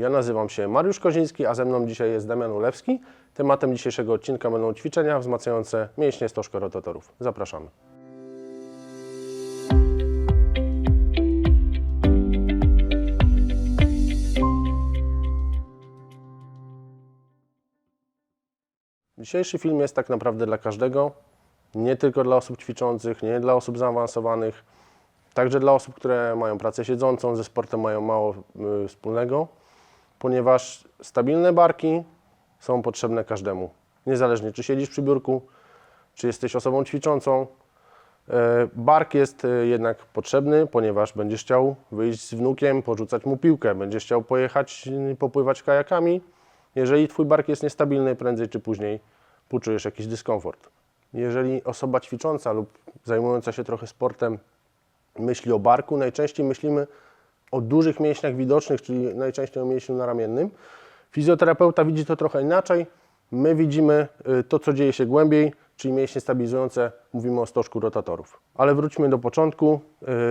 Ja nazywam się Mariusz Koziński, a ze mną dzisiaj jest Damian Ulewski. Tematem dzisiejszego odcinka będą ćwiczenia wzmacniające mięśnie stożka rotatorów. Zapraszamy. Dzisiejszy film jest tak naprawdę dla każdego, nie tylko dla osób ćwiczących, nie dla osób zaawansowanych, także dla osób, które mają pracę siedzącą, ze sportem mają mało y, wspólnego, ponieważ stabilne barki są potrzebne każdemu. Niezależnie czy siedzisz przy biurku, czy jesteś osobą ćwiczącą. y, Bark jest y, jednak potrzebny, ponieważ będziesz chciał wyjść z wnukiem, porzucać mu piłkę, będziesz chciał pojechać, y, popływać kajakami. Jeżeli Twój bark jest niestabilny, prędzej czy później poczujesz jakiś dyskomfort. Jeżeli osoba ćwicząca lub zajmująca się trochę sportem myśli o barku, najczęściej myślimy o dużych mięśniach widocznych, czyli najczęściej o mięśniu naramiennym. Fizjoterapeuta widzi to trochę inaczej. My widzimy y, to, co dzieje się głębiej, czyli mięśnie stabilizujące, mówimy o stożku rotatorów. Ale wróćmy do początku,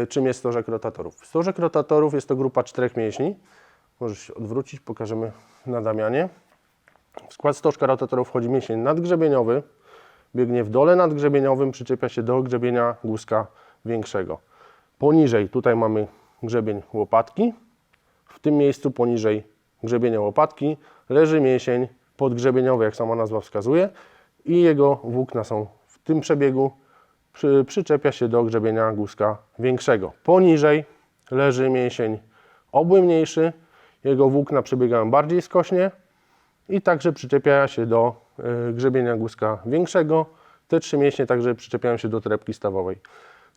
y, czym jest stożek rotatorów. Stożek rotatorów jest to grupa czterech mięśni. Możesz się odwrócić, pokażemy na Damianie. W skład stożka rotatorów wchodzi mięsień nadgrzebieniowy, biegnie w dole nadgrzebieniowym, przyczepia się do grzebienia guzka większego. Poniżej tutaj mamy grzebień łopatki. W tym miejscu poniżej grzebienia łopatki leży mięsień podgrzebieniowy, jak sama nazwa wskazuje, i jego włókna są w tym przebiegu. Przy, przyczepia się do grzebienia guzka większego. Poniżej leży mięsień obłymniejszy, jego włókna przebiegają bardziej skośnie i także przyczepia się do y, grzebienia guzka większego. Te trzy mięśnie także przyczepiają się do torebki stawowej.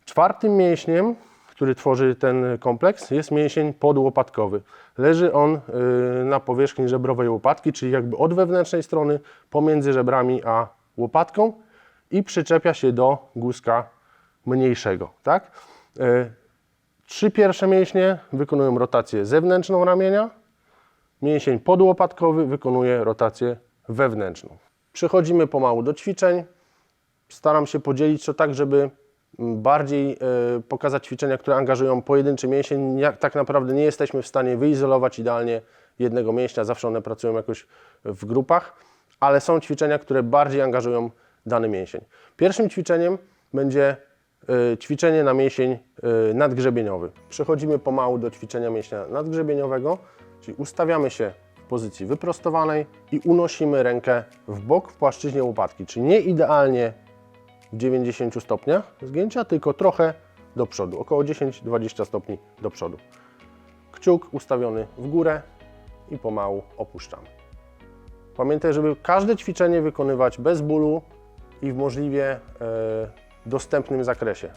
Czwartym mięśniem, który tworzy ten kompleks, jest mięsień podłopatkowy. Leży on y, na powierzchni żebrowej łopatki, czyli jakby od wewnętrznej strony pomiędzy żebrami a łopatką i przyczepia się do guzka mniejszego. Tak? Y, Trzy pierwsze mięśnie wykonują rotację zewnętrzną ramienia, Mięsień podłopatkowy wykonuje rotację wewnętrzną. Przechodzimy pomału do ćwiczeń. Staram się podzielić to tak, żeby bardziej e, pokazać ćwiczenia, które angażują pojedynczy mięsień. Tak naprawdę nie jesteśmy w stanie wyizolować idealnie jednego mięśnia, zawsze one pracują jakoś w grupach, ale są ćwiczenia, które bardziej angażują dany mięsień. Pierwszym ćwiczeniem będzie e, ćwiczenie na mięsień e, nadgrzebieniowy. Przechodzimy pomału do ćwiczenia mięśnia nadgrzebieniowego. Czyli ustawiamy się w pozycji wyprostowanej i unosimy rękę w bok w płaszczyźnie łopatki, czyli nie idealnie 90 stopniach zgięcia, tylko trochę do przodu, około 10-20 stopni do przodu. Kciuk ustawiony w górę i pomału opuszczamy. Pamiętaj, żeby każde ćwiczenie wykonywać bez bólu i w możliwie e, dostępnym zakresie.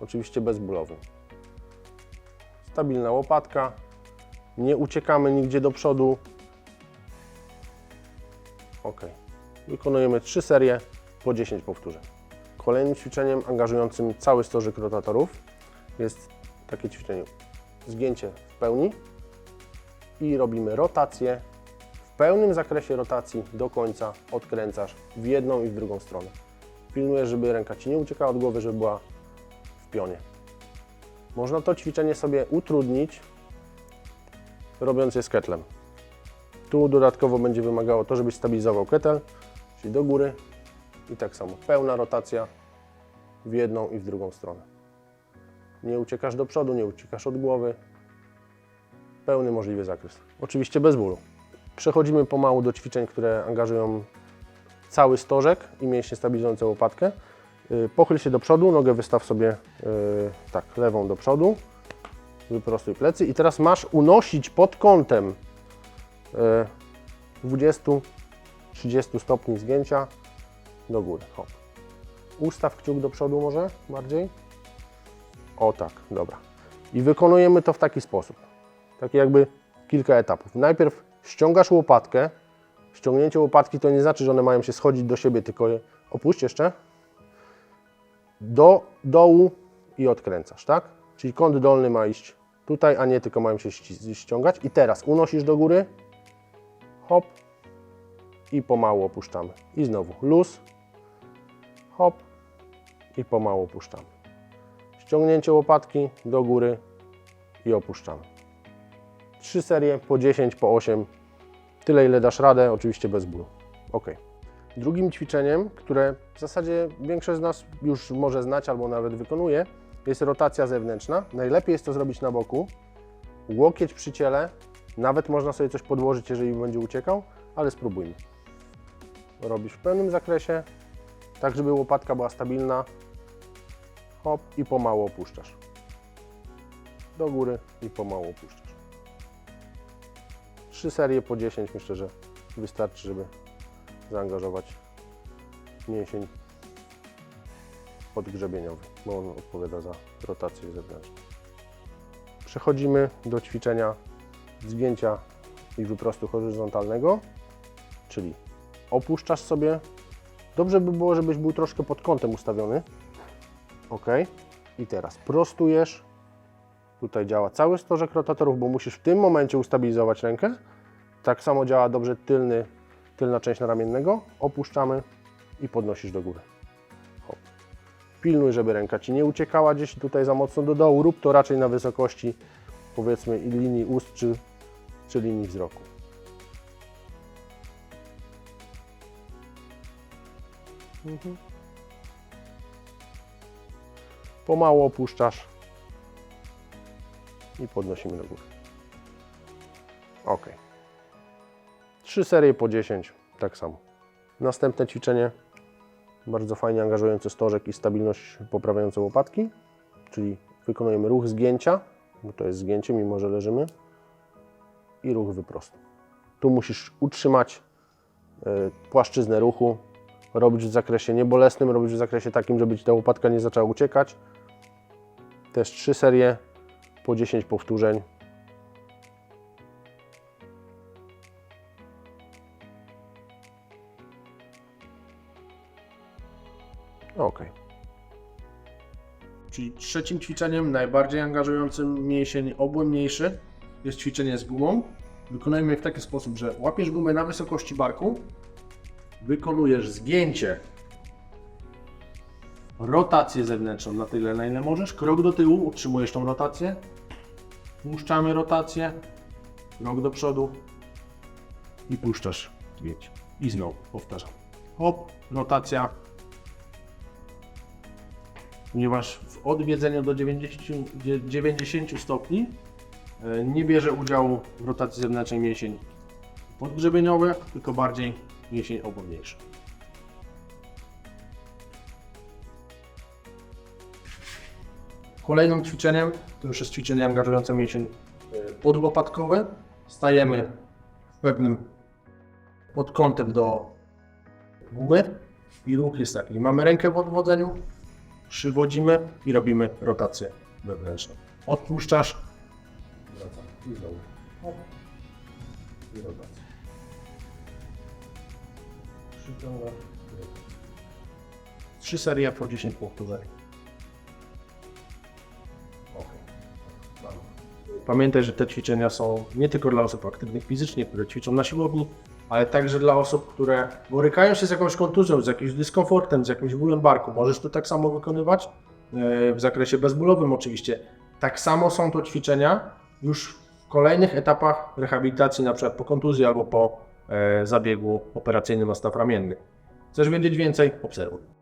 Oczywiście bezbólowym. Stabilna łopatka, nie uciekamy nigdzie do przodu. Ok. Wykonujemy 3 serie po 10 powtórzeń. Kolejnym ćwiczeniem angażującym cały stożek rotatorów jest takie ćwiczenie. Zgięcie w pełni i robimy rotację. W pełnym zakresie rotacji do końca odkręcasz w jedną i w drugą stronę. Pilnujesz, żeby ręka Ci nie uciekała od głowy, żeby była w pionie. Można to ćwiczenie sobie utrudnić robiąc je z ketlem. Tu dodatkowo będzie wymagało to, żebyś stabilizował ketel, czyli do góry i tak samo pełna rotacja w jedną i w drugą stronę. Nie uciekasz do przodu, nie uciekasz od głowy. Pełny możliwy zakres. Oczywiście bez bólu. Przechodzimy pomału do ćwiczeń, które angażują cały stożek i mięśnie stabilizujące łopatkę. Yy, Pochyl się do przodu, nogę wystaw sobie yy, tak lewą do przodu, wyprostuj plecy i teraz masz unosić pod kątem e, 20-30 stopni zgięcia do góry. Hop. Ustaw kciuk do przodu może bardziej. O tak, dobra. I wykonujemy to w taki sposób. Takie jakby kilka etapów. Najpierw ściągasz łopatkę. Ściągnięcie łopatki to nie znaczy, że one mają się schodzić do siebie, tylko je opuść jeszcze. Do dołu i odkręcasz, tak? Czyli kąt dolny ma iść tutaj, a nie tylko mają się ści- ściągać. I teraz unosisz do góry, hop i pomału opuszczamy. I znowu luz, hop i pomału opuszczamy. Ściągnięcie łopatki do góry i opuszczamy. Trzy serie po 10, po 8. Tyle ile dasz radę, oczywiście bez bólu. Ok. Drugim ćwiczeniem, które w zasadzie większość z nas już może znać albo nawet wykonuje, jest rotacja zewnętrzna. Najlepiej jest to zrobić na boku. Łokieć przy ciele, nawet można sobie coś podłożyć, jeżeli będzie uciekał, ale spróbujmy. Robisz w pełnym zakresie, tak żeby łopatka była stabilna. Hop i pomału opuszczasz. Do góry i pomału opuszczasz. Trzy serie po 10 myślę, że wystarczy, żeby zaangażować mięsień podgrzebieniowy, bo on odpowiada za rotację zewnętrzną. Przechodzimy do ćwiczenia zgięcia i wyprostu horyzontalnego, czyli opuszczasz sobie. Dobrze by było, żebyś był troszkę pod kątem ustawiony. Ok. I teraz prostujesz. Tutaj działa cały stożek rotatorów, bo musisz w tym momencie ustabilizować rękę. Tak samo działa dobrze tylny, tylna część naramiennego. Opuszczamy i podnosisz do góry. Hop. Pilnuj, żeby ręka Ci nie uciekała gdzieś tutaj za mocno do dołu. Rób to raczej na wysokości powiedzmy linii ust czy, czy linii wzroku. Mhm. Pomału opuszczasz i podnosimy do góry. Ok. Trzy serie po 10, tak samo. Następne ćwiczenie, bardzo fajnie angażujące stożek i stabilność poprawiające łopatki, czyli wykonujemy ruch zgięcia, bo to jest zgięcie, mimo że leżymy, i ruch wyprostu. Tu musisz utrzymać y, płaszczyznę ruchu, robić w zakresie niebolesnym, robić w zakresie takim, żeby Ci ta łopatka nie zaczęła uciekać. Też trzy serie po 10 powtórzeń. Ok. Czyli trzecim ćwiczeniem, najbardziej angażującym mięsień obłędniejszy, jest ćwiczenie z gumą. Wykonujemy je w taki sposób, że łapiesz gumę na wysokości barku, wykonujesz zgięcie, rotację zewnętrzną na tyle, na ile możesz, krok do tyłu, utrzymujesz tą rotację, puszczamy rotację, krok do przodu. I puszczasz zgięcie. I znowu powtarzam. Hop, rotacja, ponieważ w odwiedzeniu do 90, dzie- 90 stopni e, nie bierze udziału w rotacji zewnętrznej mięsień podgrzebieniowy, tylko bardziej mięsień obwodniejszy. Kolejnym ćwiczeniem, to już jest ćwiczenie angażujące mięsień e, podłopatkowy. Stajemy w pewnym pod kątem do gumy i ruch jest taki. Mamy rękę w odwodzeniu, przywodzimy i robimy rotację wewnętrzną. Odpuszczasz. wracam I znowu. I rotacja. Trzy serie po 10 powtórzeń. Ok. Mamy. Pamiętaj, że te ćwiczenia są nie tylko dla osób aktywnych fizycznie, które ćwiczą na siłowni, ale także dla osób, które borykają się z jakąś kontuzją, z jakimś dyskomfortem, z jakimś bólem barku. Możesz to tak samo wykonywać e, w zakresie bezbólowym oczywiście. Tak samo są to ćwiczenia już w kolejnych etapach rehabilitacji, na przykład po kontuzji albo po zabiegu operacyjnym na staw ramienny. Chcesz wiedzieć więcej? Obserwuj.